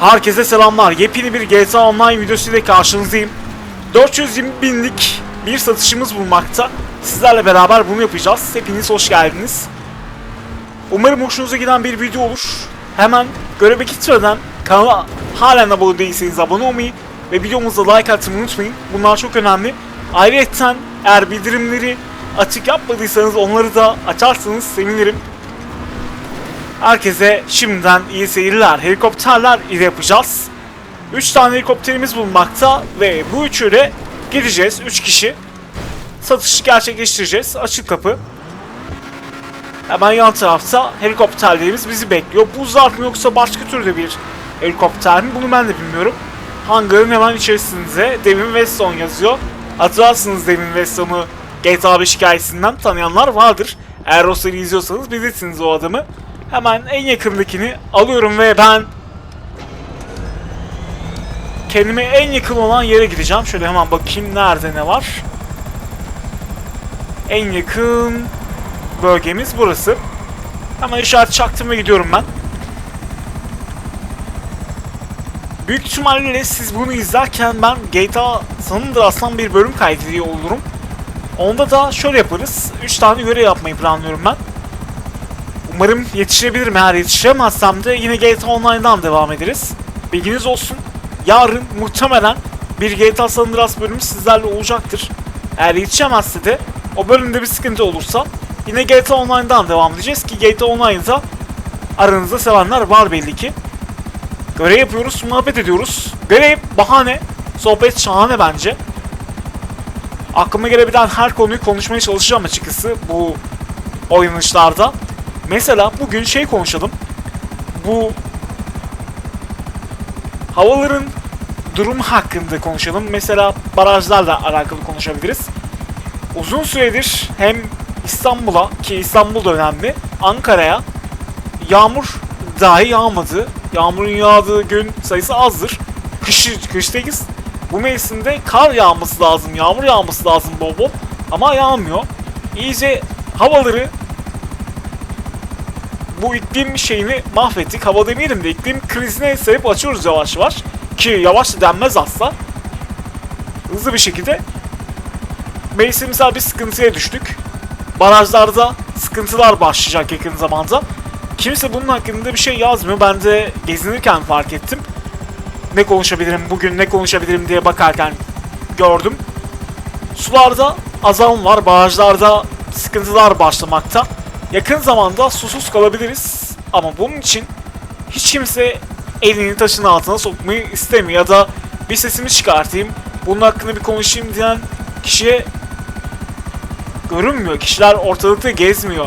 Herkese selamlar. Yepyeni bir GTA Online videosuyla karşınızdayım. 420 binlik bir satışımız bulunmakta. Sizlerle beraber bunu yapacağız. Hepiniz hoş geldiniz. Umarım hoşunuza giden bir video olur. Hemen göreve gitmeden kanala halen abone değilseniz abone olmayı ve videomuza like atmayı unutmayın. Bunlar çok önemli. Ayrıca eğer bildirimleri açık yapmadıysanız onları da açarsanız sevinirim. Herkese şimdiden iyi seyirler. Helikopterler ile yapacağız. 3 tane helikopterimiz bulunmakta ve bu üçüyle gideceğiz. 3 kişi. Satışı gerçekleştireceğiz. Açık kapı. Hemen yan tarafta helikopterlerimiz bizi bekliyor. Bu zarf mı yoksa başka türde bir helikopter mi? Bunu ben de bilmiyorum. Hangarın hemen içerisinde Devin Weston yazıyor. Hatırlarsınız Devin Weston'u GTA 5 hikayesinden tanıyanlar vardır. Eğer o seriyi izliyorsanız bilirsiniz o adamı. Hemen en yakındakini alıyorum ve ben kendime en yakın olan yere gideceğim. Şöyle hemen bakayım nerede ne var. En yakın bölgemiz burası. Hemen işaret çaktım ve gidiyorum ben. Büyük ihtimalle siz bunu izlerken ben GTA sanımdır aslan bir bölüm kaydediyor olurum. Onda da şöyle yaparız. 3 tane görev yapmayı planlıyorum ben. Umarım yetişebilirim. Eğer yetişemezsem de yine GTA Online'dan devam ederiz. Bilginiz olsun. Yarın muhtemelen bir GTA San Andreas bölümü sizlerle olacaktır. Eğer yetişemezse de o bölümde bir sıkıntı olursa yine GTA Online'dan devam edeceğiz ki GTA Online'da aranızda sevenler var belli ki. Görev yapıyoruz, muhabbet ediyoruz. Görev bahane, sohbet şahane bence. Aklıma gelebilen her konuyu konuşmaya çalışacağım açıkçası bu oynanışlarda. Mesela bugün şey konuşalım. Bu havaların durum hakkında konuşalım. Mesela barajlarla alakalı konuşabiliriz. Uzun süredir hem İstanbul'a ki İstanbul da önemli, Ankara'ya yağmur dahi yağmadı. Yağmurun yağdığı gün sayısı azdır. Kış, kıştayız. Bu mevsimde kar yağması lazım, yağmur yağması lazım bol bol. Ama yağmıyor. İyice havaları bu iklim şeyini mahvettik. Hava demeyelim de iklim krizine sebep açıyoruz yavaş yavaş. Ki yavaş denmez asla. Hızlı bir şekilde mevsimsel bir sıkıntıya düştük. Barajlarda sıkıntılar başlayacak yakın zamanda. Kimse bunun hakkında bir şey yazmıyor. Ben de gezinirken fark ettim. Ne konuşabilirim bugün, ne konuşabilirim diye bakarken gördüm. Sularda azalma var, barajlarda sıkıntılar başlamakta. Yakın zamanda susuz kalabiliriz ama bunun için hiç kimse elini taşın altına sokmayı istemiyor ya da bir sesimi çıkartayım, bunun hakkında bir konuşayım diyen kişiye görünmüyor. Kişiler ortalıkta gezmiyor.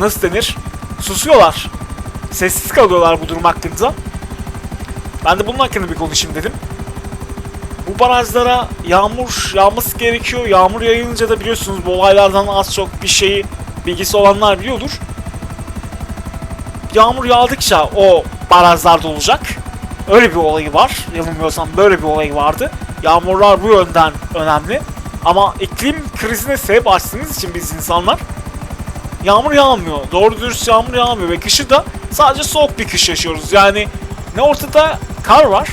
Nasıl denir? Susuyorlar. Sessiz kalıyorlar bu durum hakkında. Ben de bunun hakkında bir konuşayım dedim. Bu barajlara yağmur yağması gerekiyor. Yağmur yayılınca da biliyorsunuz bu olaylardan az çok bir şeyi bilgisi olanlar biliyordur. Yağmur yağdıkça o barajlarda olacak. Öyle bir olayı var. Yanılmıyorsam böyle bir olayı vardı. Yağmurlar bu yönden önemli. Ama iklim krizine sebep açtığımız için biz insanlar yağmur yağmıyor. Doğru dürüst yağmur yağmıyor ve kışı da sadece soğuk bir kış yaşıyoruz. Yani ne ortada kar var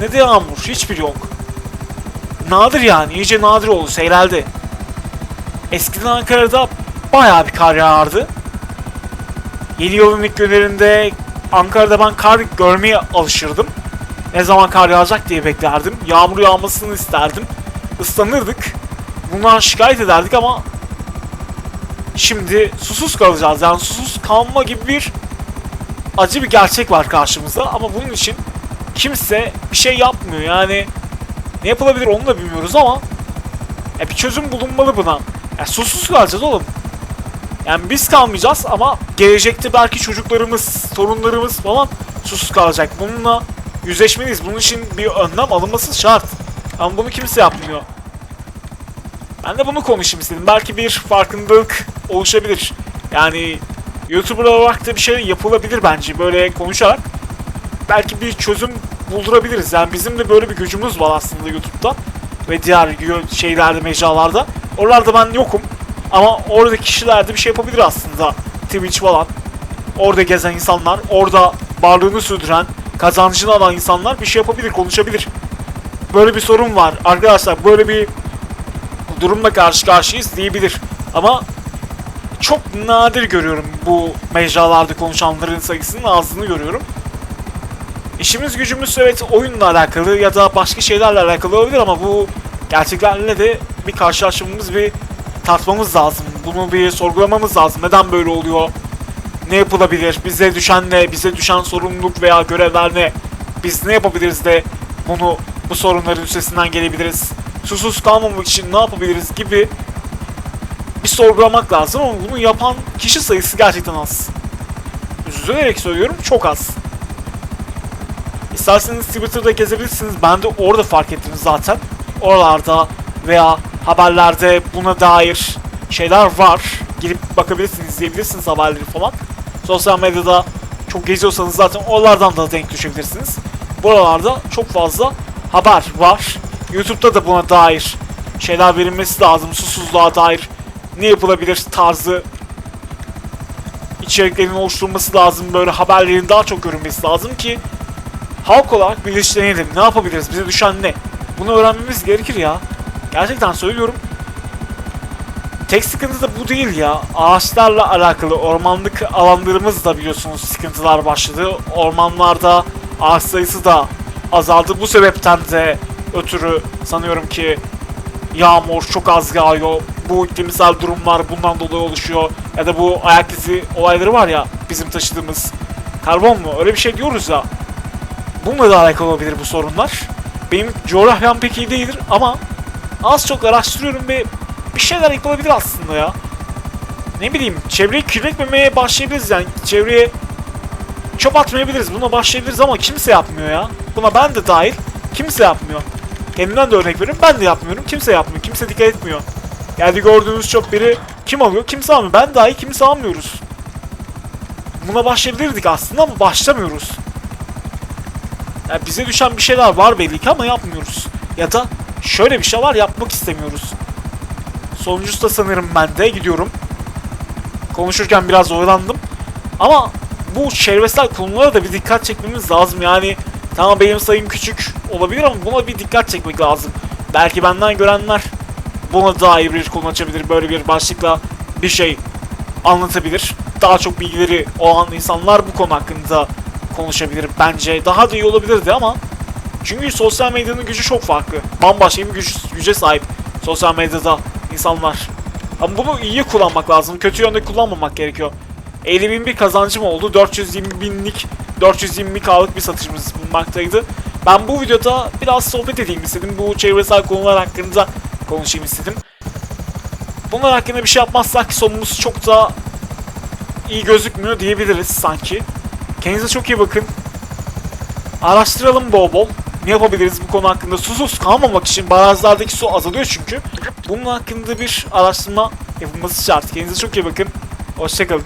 ne de yağmur. Hiçbir yok. Nadir yani. iyice nadir oldu. Seyreldi. Eskiden Ankara'da bayağı bir kar yağardı. Yeni yılın ilk günlerinde Ankara'da ben kar görmeye alışırdım. Ne zaman kar yağacak diye beklerdim. Yağmur yağmasını isterdim. Islanırdık. Bundan şikayet ederdik ama şimdi susuz kalacağız. Yani susuz kalma gibi bir acı bir gerçek var karşımızda ama bunun için kimse bir şey yapmıyor. Yani ne yapılabilir onu da bilmiyoruz ama ya bir çözüm bulunmalı buna. Ya susuz kalacağız oğlum. Yani biz kalmayacağız ama gelecekte belki çocuklarımız, torunlarımız falan susuz kalacak. Bununla yüzleşmeliyiz. Bunun için bir önlem alınması şart. Ama bunu kimse yapmıyor. Ben de bunu konuşayım istedim. Belki bir farkındalık oluşabilir. Yani YouTuber olarak da bir şey yapılabilir bence böyle konuşarak. Belki bir çözüm buldurabiliriz. Yani bizim de böyle bir gücümüz var aslında YouTube'da ve diğer şeylerde, mecralarda. Oralarda ben yokum. Ama orada kişiler de bir şey yapabilir aslında. Twitch falan. Orada gezen insanlar, orada varlığını sürdüren, kazancını alan insanlar bir şey yapabilir, konuşabilir. Böyle bir sorun var. Arkadaşlar böyle bir durumla karşı karşıyayız diyebilir. Ama çok nadir görüyorum bu mecralarda konuşanların sayısının azlığını görüyorum. İşimiz gücümüz evet oyunla alakalı ya da başka şeylerle alakalı olabilir ama bu gerçeklerle de bir karşılaşmamız bir tartmamız lazım. Bunu bir sorgulamamız lazım. Neden böyle oluyor? Ne yapılabilir? Bize düşen ne? Bize düşen sorumluluk veya görevler ne? Biz ne yapabiliriz de bunu bu sorunların üstesinden gelebiliriz? Susuz kalmamak için ne yapabiliriz gibi bir sorgulamak lazım ama bunu yapan kişi sayısı gerçekten az. Üzülerek söylüyorum çok az. İsterseniz Twitter'da gezebilirsiniz. Ben de orada fark ettim zaten. Oralarda veya haberlerde buna dair şeyler var. Girip bakabilirsiniz, izleyebilirsiniz haberleri falan. Sosyal medyada çok geziyorsanız zaten oralardan da denk düşebilirsiniz. Buralarda çok fazla haber var. YouTube'da da buna dair şeyler verilmesi lazım. Susuzluğa dair ne yapılabilir tarzı içeriklerin oluşturulması lazım. Böyle haberlerin daha çok görünmesi lazım ki halk olarak bilinçlenelim. Ne yapabiliriz? Bize düşen ne? Bunu öğrenmemiz gerekir ya. Gerçekten söylüyorum. Tek sıkıntı da bu değil ya. Ağaçlarla alakalı ormanlık alanlarımız da biliyorsunuz sıkıntılar başladı. Ormanlarda ağaç sayısı da azaldı. Bu sebepten de ötürü sanıyorum ki yağmur çok az yağıyor. Bu iklimsel durumlar bundan dolayı oluşuyor. Ya da bu ayak izi olayları var ya bizim taşıdığımız. Karbon mu? Öyle bir şey diyoruz ya. Bununla da alakalı olabilir bu sorunlar. Benim coğrafyam pek iyi değildir ama az çok araştırıyorum ve bir şeyler yapılabilir aslında ya. Ne bileyim çevreyi kirletmemeye başlayabiliriz yani çevreye çöp atmayabiliriz buna başlayabiliriz ama kimse yapmıyor ya. Buna ben de dahil kimse yapmıyor. Kendimden de örnek veriyorum ben de yapmıyorum kimse yapmıyor kimse dikkat etmiyor. Geldi gördüğünüz çöp biri kim alıyor kimse almıyor ben dahi kimse almıyoruz. Buna başlayabilirdik aslında ama başlamıyoruz. Yani bize düşen bir şeyler var belli ki ama yapmıyoruz. Ya da şöyle bir şey var yapmak istemiyoruz. Sonuncusu da sanırım ben de gidiyorum. Konuşurken biraz oyalandım. Ama bu çevresel konulara da bir dikkat çekmemiz lazım. Yani tamam benim sayım küçük olabilir ama buna bir dikkat çekmek lazım. Belki benden görenler buna dair bir konu açabilir. Böyle bir başlıkla bir şey anlatabilir. Daha çok bilgileri olan insanlar bu konu hakkında konuşabilir bence. Daha da iyi olabilirdi ama çünkü sosyal medyanın gücü çok farklı. Bambaşka bir güç, güce sahip sosyal medyada insanlar. Ama bunu iyi kullanmak lazım. Kötü yönde kullanmamak gerekiyor. 50 bin bir kazancım oldu. 420 binlik 420 K'lık bir satışımız bulunmaktaydı. Ben bu videoda biraz sohbet edeyim istedim. Bu çevresel konular hakkında konuşayım istedim. Bunlar hakkında bir şey yapmazsak sonumuz çok da iyi gözükmüyor diyebiliriz sanki. Kendinize çok iyi bakın. Araştıralım bol bol. Ne yapabiliriz bu konu hakkında? Susuz kalmamak için barajlardaki su azalıyor çünkü. Bunun hakkında bir araştırma yapılması şart. Kendinize çok iyi bakın. Hoşçakalın.